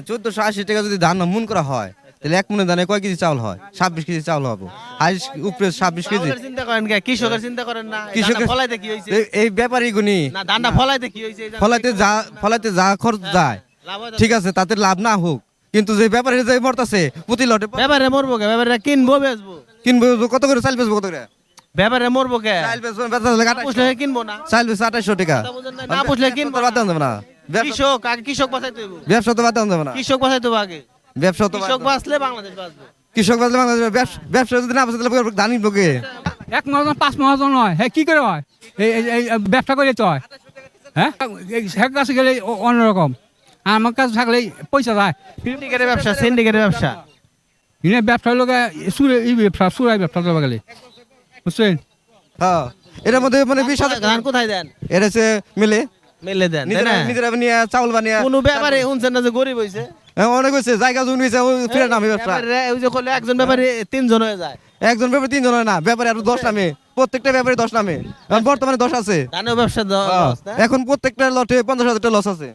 চোদ্দশো আশি টাকা যদি ধান মন করা হয় তাহলে এক মনে ধানে কয় কেজি চাউল হয়? ছাব্বিশ কেজি চাউল হবে। হাইস উপরে ছাব্বিশ কেজি। চিন্তা করেন কৃষকের চিন্তা করেন না। এই কৃষকের- ফলাইতে কি হয়েছে এই- এই ব্যাপারই গুনি ধানটা ফলাইতে কি হয়েছে ফলাইতে যা ফলাইতে যা খরচ যায়। হয় তো? ঠিক আছে তাতে লাভ না হোক। কিন্তু যে ব্যাপারে যে মরতাছে প্রতি লটে ব্যাপারে মরবো কে? ব্যাপারে কিনবো বেচবো? কিনবো কত করে? চাল বেচবো কত করে? ব্যাপারে মরবো কে? চাল বেচবো বেচা কিনবো না। চাল আঠাইশো টাকা। না, পুষলে কিনবো বাদ না। কৃষক আগে কৃষক বাঁচাইতে হইব। ব্যবসা তো দেওয়া যাবে না। কৃষক বাঁচাইতে হইব আগে। ব্যবসা তো কৃষক বাঁচলে বাংলাদেশ বাঁচবে। কৃষক বাঁচলে বাংলাদেশ ব্যবসা ব্যবসা যদি না বাঁচে তাহলে ধানই লোকে এক মহাজন পাঁচ মহাজন নয়। হ্যাঁ কি করে হয়? এই ব্যবসা করে তো হয়। হ্যাঁ? সে কাছে গেলে অন্যরকম। আর আমার কাছে থাকলে পয়সা যায়। সিন্ডিকেটের ব্যবসা সিন্ডিকেটের ব্যবসা। এনে ব্যবসা লোকে সুরে এই ব্যবসা সুরাই ব্যবসা দেওয়া গেলে। বুঝছেন? হ্যাঁ। এটার মধ্যে মানে বিশ হাজার ধান কোথায় দেন? এটা হচ্ছে মিলে। মেলে দেন নিজেরা নিজেরা নিয়ে চাউল বানিয়ে কোনো ব্যাপারে শুনছেন না যে গরিব হইছে? হ্যাঁ, অনেক হয়েছে জায়গা জমি হয়েছে ফিরে নামে ব্যবসা। ব্যাপারে ওই যে করলে একজন ব্যাপারে তিনজন হয়ে যায়। একজন ব্যাপারে তিনজন হয় না ব্যাপারে আরও দশ নামে প্রত্যেকটা ব্যাপারে দশ নামে। বর্তমানে দশ আছে। ব্যবসা হ্যাঁ? এখন প্রত্যেকটা লটে পঞ্চাশ হাজার লস আছে।